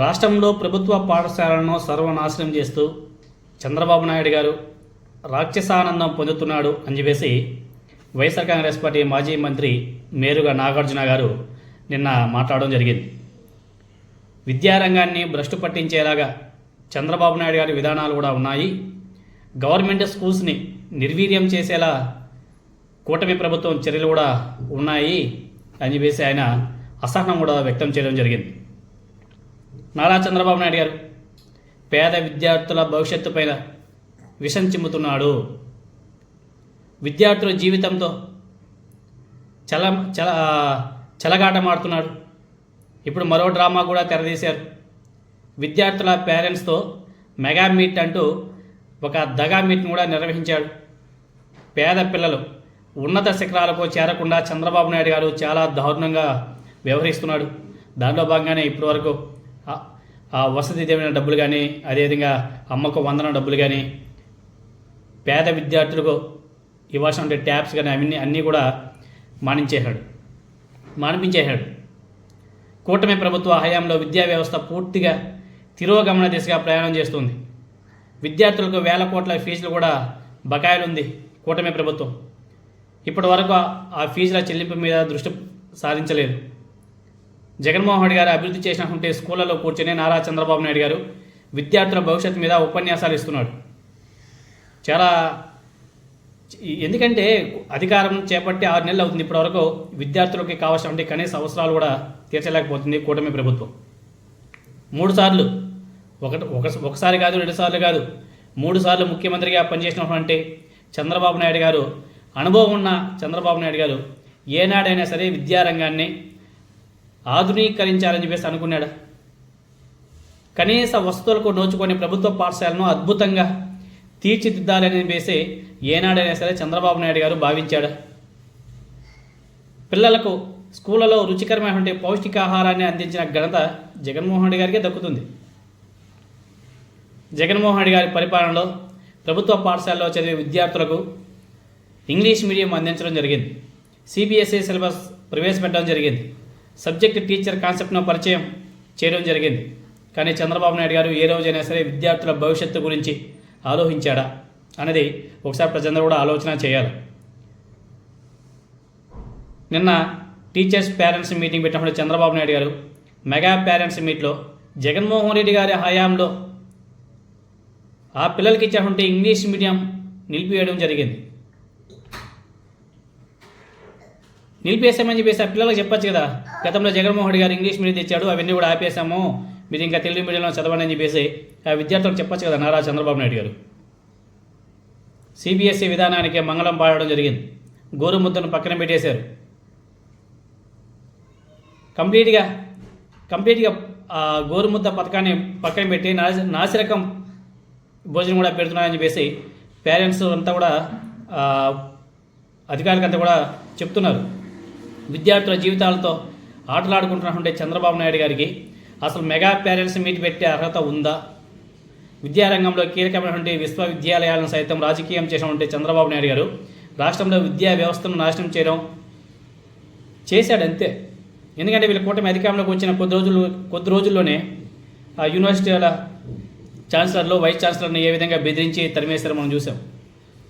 రాష్ట్రంలో ప్రభుత్వ పాఠశాలను సర్వనాశనం చేస్తూ చంద్రబాబు నాయుడు గారు రాక్షసానందం పొందుతున్నాడు అని చెప్పేసి వైఎస్ఆర్ కాంగ్రెస్ పార్టీ మాజీ మంత్రి మేరుగా నాగార్జున గారు నిన్న మాట్లాడడం జరిగింది. విద్యారంగాన్ని భ్రష్టు పట్టించేలాగా చంద్రబాబు నాయుడు గారి విధానాలు కూడా ఉన్నాయి. గవర్నమెంట్ స్కూల్స్ని నిర్వీర్యం చేసేలా కూటమి ప్రభుత్వం చర్యలు కూడా ఉన్నాయి అని చెప్పేసి ఆయన అసహనం కూడా వ్యక్తం చేయడం జరిగింది. నారా చంద్రబాబు నాయుడు గారు పేద విద్యార్థుల భవిష్యత్తు పైన విషం చిమ్ముతున్నాడు. విద్యార్థుల జీవితంతో చల చల చలగాటమాడుతున్నాడు. ఇప్పుడు మరో డ్రామా కూడా తెరదీశారు. విద్యార్థుల పేరెంట్స్తో మెగా మీట్ అంటూ ఒక దగా మీట్ని కూడా నిర్వహించాడు. పేద పిల్లలు ఉన్నత శిఖరాలకు చేరకుండా చంద్రబాబు నాయుడు గారు చాలా దారుణంగా వ్యవహరిస్తున్నాడు. దాంట్లో భాగంగానే ఇప్పటివరకు ఆ- వసతి దీవెన డబ్బులు కానీ అదేవిధంగా అమ్మకు వందన డబ్బులు కానీ పేద విద్యార్థులకు ఇవ్వాల్సిన ఉండే ట్యాబ్స్ కానీ అవన్నీ అన్నీ కూడా మానించేశాడు. మానిపించేశాడు. కూటమి ప్రభుత్వ హయాంలో విద్యా వ్యవస్థ పూర్తిగా తిరోగమన దిశగా ప్రయాణం చేస్తుంది. విద్యార్థులకు వేల కోట్ల ఫీజులు కూడా బకాయిలుంది కూటమి ప్రభుత్వం. ఇప్పటి వరకు ఆ- ఆ ఫీజుల చెల్లింపు మీద దృష్టి సాధించలేదు జగన్మోహన్ రెడ్డి గారు అభివృద్ధి చేసినటువంటి స్కూళ్ళలో కూర్చొని నారా చంద్రబాబు నాయుడు గారు విద్యార్థుల భవిష్యత్తు మీద ఉపన్యాసాలు ఇస్తున్నాడు చాలా ఎందుకంటే అధికారం చేపట్టి ఆరు నెలలు అవుతుంది ఇప్పటివరకు విద్యార్థులకి కావాల్సినటువంటి కనీస అవసరాలు కూడా తీర్చలేకపోతుంది కూటమి ప్రభుత్వం. మూడు సార్లు ఒకటి ఒక ఒకసారి కాదు రెండు సార్లు కాదు మూడు సార్లు ముఖ్యమంత్రిగా పనిచేసినటువంటి చంద్రబాబు నాయుడు గారు అనుభవం ఉన్న చంద్రబాబు నాయుడు గారు ఏనాడైనా సరే విద్యారంగాన్ని ఆధునీకరించాలని చెప్పేసి అనుకున్నాడు. కనీస వస్తువులకు నోచుకొని ప్రభుత్వ పాఠశాలను అద్భుతంగా తీర్చిదిద్దాలని చెప్పేసి ఏనాడైనా సరే చంద్రబాబు నాయుడు గారు భావించాడు. పిల్లలకు స్కూళ్ళలో రుచికరమైనటువంటి పౌష్టికాహారాన్ని అందించిన ఘనత జగన్మోహన్ రెడ్డి గారికే దక్కుతుంది. జగన్మోహన్ రెడ్డి గారి పరిపాలనలో ప్రభుత్వ పాఠశాలలో చదివే విద్యార్థులకు ఇంగ్లీష్ మీడియం అందించడం జరిగింది. సిబిఎస్ఈ సిలబస్ ప్రవేశపెట్టడం జరిగింది. సబ్జెక్ట్ టీచర్ కాన్సెప్ట్ను పరిచయం చేయడం జరిగింది. కానీ చంద్రబాబు నాయుడు గారు ఏ రోజైనా సరే విద్యార్థుల భవిష్యత్తు గురించి ఆలోచించాడా అనేది ఒకసారి ప్రజలందరూ కూడా ఆలోచన చేయాలి. నిన్న టీచర్స్ పేరెంట్స్ మీటింగ్ పెట్టినప్పుడు చంద్రబాబు నాయుడు గారు మెగా పేరెంట్స్ మీట్లో జగన్మోహన్ రెడ్డి గారి హయాంలో ఆ పిల్లలకి ఇచ్చినటువంటి ఇంగ్లీష్ మీడియం నిలిపివేయడం జరిగింది. నిలిపేసామని చెప్పేసి ఆ పిల్లలకు చెప్పచ్చు కదా. గతంలో జగన్మోహన్ రెడ్డి గారు ఇంగ్లీష్ మీడియం తెచ్చాడు అవన్నీ కూడా ఆపేసాము మీరు ఇంకా తెలుగు మీడియంలో చదవండి అని చెప్పేసి ఆ విద్యార్థులకు చెప్పచ్చు కదా నారా చంద్రబాబు నాయుడు గారు. సిబిఎస్ఈ విధానానికి మంగళం పాడడం జరిగింది. గోరుముద్దను పక్కన పెట్టేశారు. కంప్లీట్గా కంప్లీట్గా ఆ గోరుముద్ద పథకాన్ని పక్కన పెట్టి నాసి నాసిరకం భోజనం కూడా పెడుతున్నారని చెప్పేసి పేరెంట్స్ అంతా కూడా అధికారులకంతా కూడా చెప్తున్నారు. విద్యార్థుల జీవితాలతో ఆటలాడుకుంటున్నటువంటి చంద్రబాబు నాయుడు గారికి అసలు మెగా పేరెంట్స్ మీట్ పెట్టే అర్హత ఉందా? విద్యారంగంలో కీలకమైనటువంటి విశ్వవిద్యాలయాలను సైతం రాజకీయం చేసినటువంటి చంద్రబాబు నాయుడు గారు రాష్ట్రంలో విద్యా వ్యవస్థను నాశనం చేయడం చేశాడు అంతే ఎందుకంటే వీళ్ళ కూటమి అధికారంలోకి వచ్చిన కొద్ది రోజులు కొద్ది రోజుల్లోనే ఆ యూనివర్సిటీల ఛాన్సలర్లు వైస్ ఛాన్సలర్ని ఏ విధంగా బెదిరించి తరిమేశారో మనం చూసాం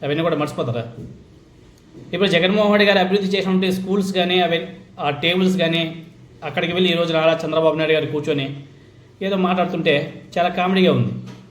అవన్నీ కూడా మర్చిపోతారా? ఇప్పుడు జగన్మోహన్ రెడ్డి గారు అభివృద్ధి చేసినటువంటి స్కూల్స్ కానీ అవి ఆ టేబుల్స్ కానీ అక్కడికి వెళ్ళి ఈరోజు నారా చంద్రబాబు నాయుడు గారు కూర్చొని ఏదో మాట్లాడుతుంటే చాలా కామెడీగా ఉంది.